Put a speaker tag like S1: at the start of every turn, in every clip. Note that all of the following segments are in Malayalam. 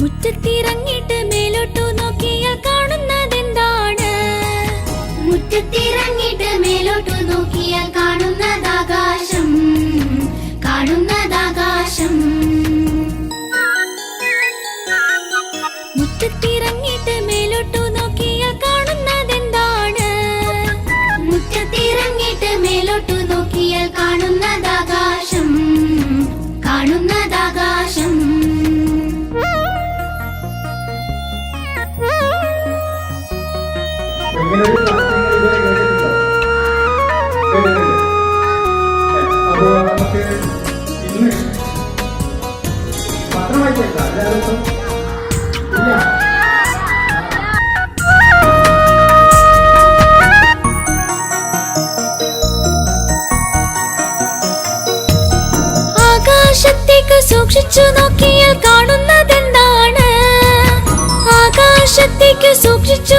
S1: മുറ്റത്തിറങ്ങിട്ട് മേലോട്ടു നോക്കിയാൽ കാണുന്നതെന്താണ്? മുറ്റത്തിറങ്ങിട്ട് മേലോട്ടു നോക്കിയാൽ കാണുന്നതാകാശം. കാണുന്നതാകാശം. മുറ്റത്തിറങ്ങിട്ട് മേലോട്ടു നോക്കിയാൽ കാണുന്നതെന്താണ്?
S2: മുറ്റത്തിറങ്ങിട്ട് മേലോട്ടു നോക്കിയാൽ കാണുന്ന ഇങ്ങനെ ഒരു ക്ലാസ്സിൽ ഇതുവരെ കേട്ടിട്ടുണ്ടോ? കേട്ടിട്ടുണ്ട്. അപ്പോ നമുക്ക് ഇന്ന് പത്രം വായിച്ചേക്കാം എല്ലാവർക്കും ഇല്ല
S1: ആകാശത്തേക്ക് സൂക്ഷിച്ചു നോക്കിയാൽ കാണുന്നതെന്താണ് ആകാശത്തേക്ക് സൂക്ഷിച്ചു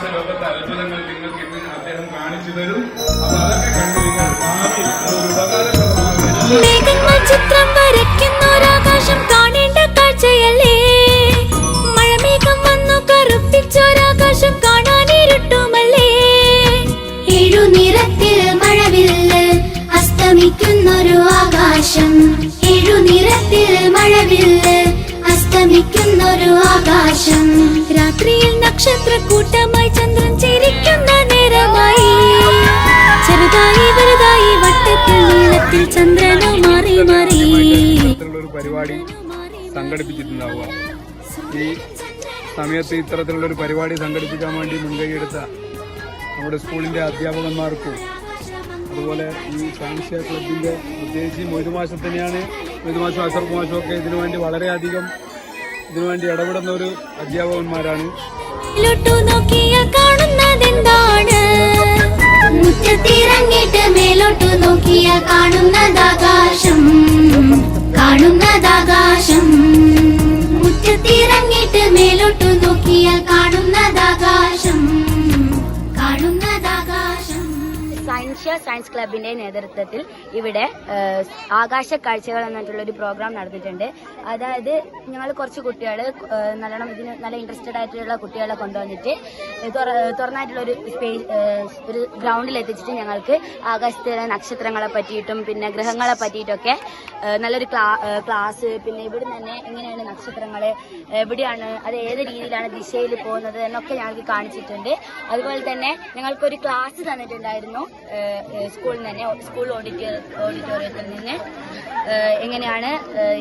S3: ആകാശ ലോകത്തെ അത്ഭുതങ്ങൾ നിങ്ങൾക്ക് ഇന്ന് അദ്ദേഹം കാണിച്ചു തരും. അപ്പൊ അതൊക്കെ കണ്ടു നിങ്ങൾ ഭാവിയിൽ അതൊരു
S1: ചിത്രം വരയ്ക്കുന്നൊരാകാശം കാണേണ്ട കാഴ്ചയല്ലേ? മഴമേഘം വന്നു കറുപ്പിച്ചൊരാകാശം കാണാനിരുട്ടുമല്ലേ മഴവില്ല് അസ്തമിക്കുന്നൊരു ആകാശം. ഏഴു നിറത്തിൽ മഴവില്ല് അസ്തമിക്കുന്നൊരു ആകാശം. രാത്രിയിൽ
S4: ഒരു പരിപാടി സംഘടിപ്പിച്ചിട്ടുണ്ടാവുക ഈ സമയത്ത് ഇത്തരത്തിലുള്ള ഒരു പരിപാടി സംഘടിപ്പിക്കാൻ വേണ്ടി മുൻകൈയെടുത്ത നമ്മുടെ സ്കൂളിന്റെ അധ്യാപകന്മാർക്കും അതുപോലെ ഈ സാൻഷ്യ ക്ലബിന്റെ പ്രത്യേകിച്ച് മൊയ്തു മാസം തന്നെയാണ് മൊയ്തു മാസം അസർപ്പ് മാസം ഒക്കെ ഇതിനു വേണ്ടി വളരെയധികം ഇതിനുവേണ്ടി ഇടപെടുന്ന ഒരു അധ്യാപകന്മാരാണ്
S1: നോക്കിയാൽ കാണുന്നതാകാശം കാണുന്നതാകാശം. മുറ്റത്തിറങ്ങിട്ട് മേലോട്ടു നോക്കിയാൽ കാണുന്നതാകാശം
S5: സയൻഷ്യ സയൻസ് ക്ലബിന്റെ നേതൃത്വത്തിൽ ഇവിടെ ആകാശ കാഴ്ചകൾ എന്നിട്ടുള്ള ഒരു പ്രോഗ്രാം നടന്നിട്ടുണ്ട്. അതായത് ഞങ്ങൾ കുറച്ച് കുട്ടികൾ നല്ലോണം ഇതിന് നല്ല ഇൻട്രസ്റ്റഡ് ആയിട്ടുള്ള കുട്ടികളെ കൊണ്ടുവന്നിട്ട് തുറ- തുറന്നായിട്ടുള്ള ഒരു സ്പേസ് ഒരു ഗ്രൗണ്ടിൽ എത്തിച്ചിട്ട് ഞങ്ങൾക്ക് ആകാശത്തിലെ നക്ഷത്രങ്ങളെ പറ്റിയിട്ടും പിന്നെ ഗ്രഹങ്ങളെ പറ്റിയിട്ടൊക്കെ നല്ലൊരു ക്ലാസ് പിന്നെ ഇവിടെ തന്നെ എങ്ങനെയാണ് നക്ഷത്രങ്ങൾ എവിടെയാണ് അത് ഏത് രീതിയിലാണ് ദിശയിൽ പോകുന്നത് എന്നൊക്കെ ഞങ്ങൾക്ക് കാണിച്ചിട്ടുണ്ട്. അതുപോലെ തന്നെ ഞങ്ങൾക്കൊരു ക്ലാസ് തന്നിട്ടുണ്ടായിരുന്നു. സ്കൂളിൽ തന്നെ സ്കൂൾ ഓഡിറ്റോറിയ ഓഡിറ്റോറിയത്തിൽ നിന്ന്. എങ്ങനെയാണ്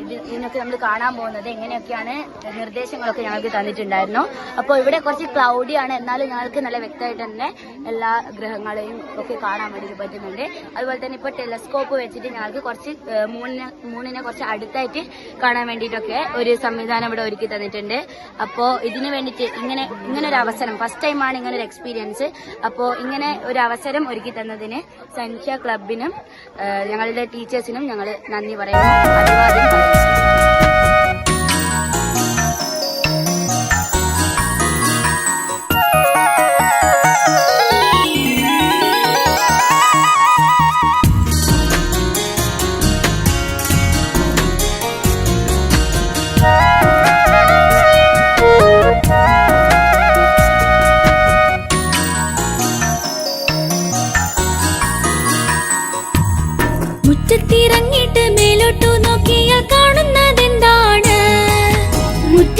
S5: ഇത് ഇതിനൊക്കെ നമ്മൾ കാണാൻ പോകുന്നത് എങ്ങനെയൊക്കെയാണ് നിർദ്ദേശങ്ങളൊക്കെ ഞങ്ങൾക്ക് തന്നിട്ടുണ്ടായിരുന്നു. അപ്പോൾ ഇവിടെ കുറച്ച് ക്ലൗഡിയാണ് എന്നാലും ഞങ്ങൾക്ക് നല്ല വ്യക്തമായിട്ട് തന്നെ എല്ലാ ഗ്രഹങ്ങളെയും ഒക്കെ കാണാൻ വേണ്ടി പറ്റുന്നുണ്ട്. അതുപോലെ തന്നെ ഇപ്പോൾ ടെലസ്കോപ്പ് വെച്ചിട്ട് ഞങ്ങൾക്ക് കുറച്ച് മൂന്നിനെ മൂന്നിനെ കുറച്ച് അടുത്തായിട്ട് കാണാൻ വേണ്ടിയിട്ടൊക്കെ ഒരു സംവിധാനം ഇവിടെ ഒരുക്കി തന്നിട്ടുണ്ട്. അപ്പോൾ ഇതിന് വേണ്ടിയിട്ട് ഇങ്ങനെ ഇങ്ങനെ ഒരു അവസരം ഫസ്റ്റ് ടൈമാണ് ഇങ്ങനെ ഒരു എക്സ്പീരിയൻസ് അപ്പോൾ ഇങ്ങനെ ഒരു അവസരം ഒരുക്കി തന്നതിന് സംഖ്യ ക്ലബിനും ഞങ്ങളുടെ ടീച്ചേഴ്സിനും ഞങ്ങൾ നന്ദി പറയുന്നു. അഭിവാദ്യം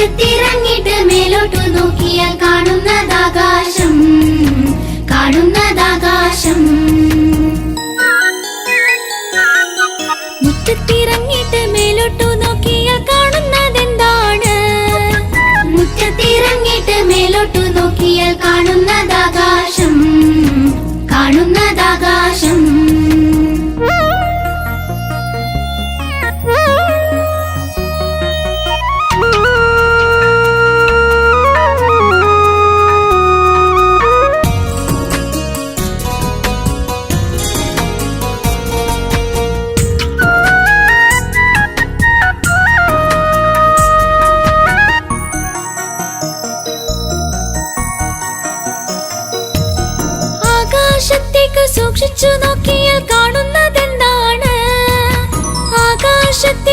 S1: മുറ്റത്തിറങ്ങിയിട്ട് മേലോട്ടു നോക്കിയാൽ കാണുന്നതാകാശം കാണുന്നതാകാശം. മുറ്റത്തിറങ്ങിട്ട് മേലോട്ടു നോക്കിയാൽ കാണുന്നതെന്താണ്? മുറ്റത്തിറങ്ങിയിട്ട് മേലോട്ടു നോക്കിയാൽ കാണുന്നതാകാശം കാണുന്നതാകാശം സൂക്ഷിച്ചു നോക്കിയാൽ കാണുന്നതെന്താണ്? ആകാശത്ത്